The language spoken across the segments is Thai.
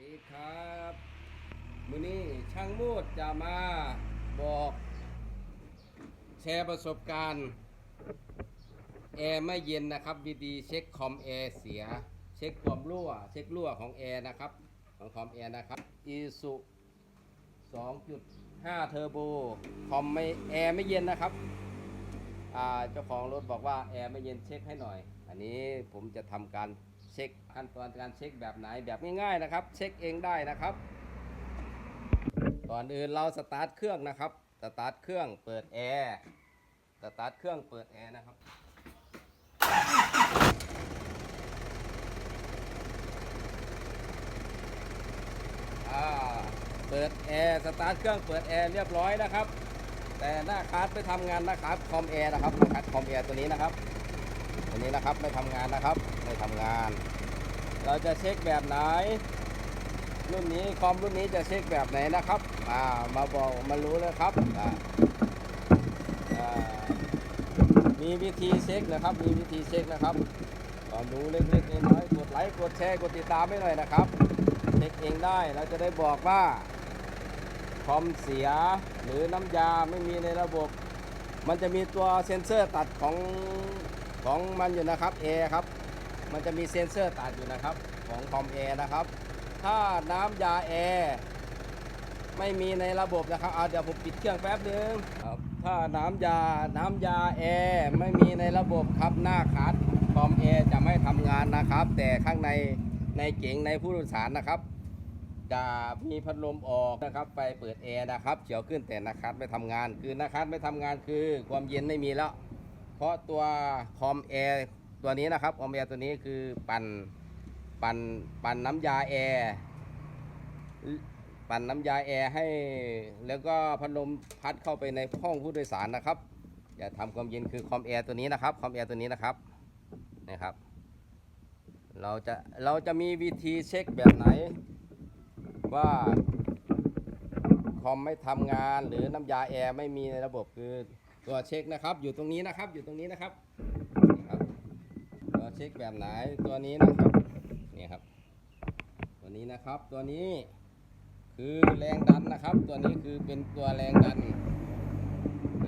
ดีครับมือนี้ช่างมูดจะมาบอกแชร์ประสบการณ์แอร์ไม่เย็นนะครับวิธีเช็คคอมแอร์เสีย เช็คความรั่ว เช็ครั่วของแอร์นะครับ ของคอมแอร์นะครับอีสุ2.5 เทอร์โบคอมไม่แอร์ไม่เย็นนะครับเจ้าของรถบอกว่าแอร์ไม่เย็นเช็คให้หน่อย อันนี้ผมจะทำการ เช็คขั้นตอนการเช็คแบบไหนแบบง่ายๆนะครับ เช็คเองได้นะครับก่อนอื่นเราสตาร์ทเครื่องนะครับสตาร์ทเครื่องเปิดแอร์สตาร์ทเครื่องเปิดแอร์นะครับเปิดแอร์สตาร์ทเครื่องเปิดแอร์เรียบร้อยนะครับ แต่หน้าคาร์ดไม่ทำงานนะครับคอมแอร์นะครับหน้าคาร์ดคอมแอร์ตัวนี้นะครับตัวนี้นะครับไม่ทำงานนะครับ ไม่ทำงาน เราจะเช็คแบบไหน รุ่นนี้คอมรุ่นนี้จะเช็คแบบไหนนะครับอ่ามาบอกมารู้เลยครับมีวิธีเช็คนะครับ มีวิธีเช็คนะครับความรู้เล็กๆน้อยๆกดไลค์กดแชร์กดติดตามให้หน่อยนะครับเช็คเองได้เราจะได้บอกว่าคอมเสียหรือน้ำยาไม่มีในระบบ มันจะมีตัวเซ็นเซอร์ตัดของของมันอยู่นะครับแอร์ครับ มันจะมีเซ็นเซอร์ตัดอยู่นะครับของคอมแอร์นะครับ ถ้าน้ำยาแอร์ไม่มีในระบบนะครับเอาเดี๋ยวผมปิดเครื่องแป๊บนึงครับถ้าน้ำยาน้ำยาแอร์ไม่มีในระบบครับหน้าคัดคอมแอร์จะไม่ทำงานนะครับ แต่ข้างในในเก๋งในผู้โดยสารนะครับ จะมีพัดลมออกนะครับ ไปเปิดแอร์นะครับเฉียวขึ้นแต่นาคัดไม่ทำงาน คือนาคัดไม่ทำงานคือความเย็นไม่มีแล้ว เพราะตัวคอมแอร์ ตัวนี้นะครับคอมแอร์ตัวนี้คือปั่นปั่นปั่นน้ำยาแอร์ปั่นน้ำยาแอร์ให้แล้วก็พัดลมพัดเข้าไปในห้องผู้โดยสารนะครับจะทำความเย็นคือคอมแอร์ตัวนี้นะครับคอมแอร์ตัวนี้นะครับนะครับ เราจะเราจะมีวิธีเช็คแบบไหน ว่าคอมไม่ทำงานหรือน้ำยาแอร์ไม่มีในระบบคือตัวเช็คนะครับ อยู่ตรงนี้นะครับอยู่ตรงนี้นะครับ ช็คแบบไหนตัวนี้นะครับนี่ครับ ตัวนี้นะครับตัวนี้คือแรงดันนะครับ ตัวนี้คือเป็นตัวแรงดัน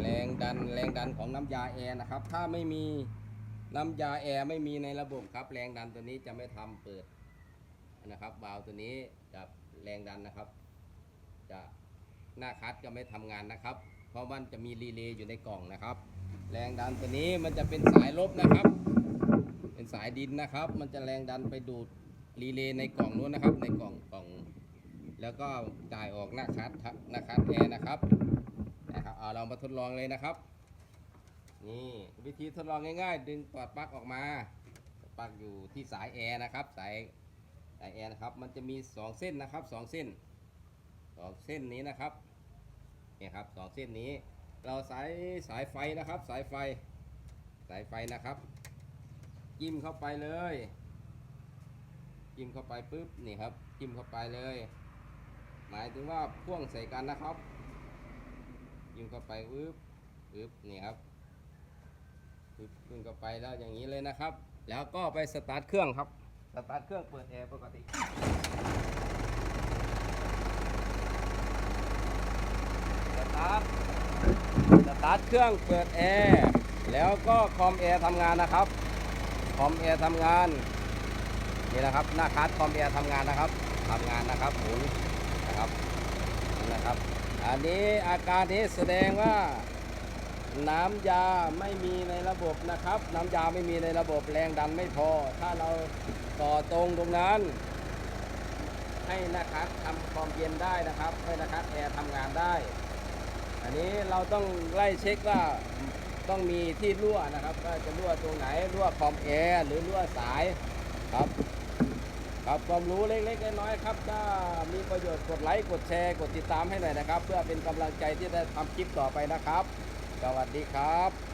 แรงดันแรงดันของน้ำยาแอร์นะครับ ถ้าไม่มีน้ำยาแอร์ไม่มีในระบบครับ แรงดันตัวนี้จะไม่ทำเปิดนะครับวาวตัวนี้จะแรงดันนะครับ จะหน้าคัดก็ไม่ทำงานนะครับ เพราะมันจะมีรีเลย์อยู่ในกล่องนะครับ แรงดันตัวนี้มันจะเป็นสายลบนะครับ สายดินนะครับ มันจะแรงดันไปดูดรีเลย์ในกล่องนู้นนะครับ ในกล่องกล่อง แล้วก็จ่ายออกหน้าคัดหน้าคัดแอร์นะครับนะครับเอาเรามาทดลองเลยนะครับ นี่วิธีทดลองง่าย ๆ ดึงปลอดปลั๊กออกมาปลั๊กอยู่ที่สายแอร์นะครับ สายสายแอร์นะครับ มันจะมี 2 เส้นนะครับสองเส้นสองเส้นนี้นะครับนี่ครับสองเส้นนี้ เราสายสายไฟนะครับ สายไฟสายไฟนะครับ จิ้มเข้าไปเลย จิ้มเข้าไปปุ๊บนี่ครับ จิ้มเข้าไปเลย หมายถึงว่าพ่วงใส่กันนะครับ จิ้มเข้าไปปุ๊บปุ๊บนี่ครับปึ๊บขึ้นก็ไปแล้วอย่างนี้เลยนะครับ แล้วก็ไปสตาร์ทเครื่องครับสตาร์ทเครื่องเปิดแอร์ปกติสตาร์ทสตาร์ทเครื่องเปิดแอร์แล้วก็คอมแอร์ทำงานนะครับ คอมแอร์ทำงานนี่นะครับหน้าคัสคอมแอร์ทำงานนะครับทำงานนะครับหมุนนะครับนี่นะครับ อันนี้อาการนี้แสดงว่าน้ำยาไม่มีในระบบนะครับ น้ำยาไม่มีในระบบแรงดันไม่พอ ถ้าเราต่อตรงตรงนั้น ให้นะครับทำความเย็นได้นะครับให้นะครับแอร์ทำงานได้ อันนี้เราต้องไล่เช็คว่า ต้องมีที่รั่วนะครับว่าจะรั่วตรงไหนรั่วคอมแอร์หรือรั่วสายครับครับความรู้เล็กๆน้อยๆครับถ้ามีประโยชน์กดไลค์กดแชร์กดติดตามให้หน่อยนะครับ เพื่อเป็นกำลังใจที่จะทำคลิปต่อไปนะครับ สวัสดีครับ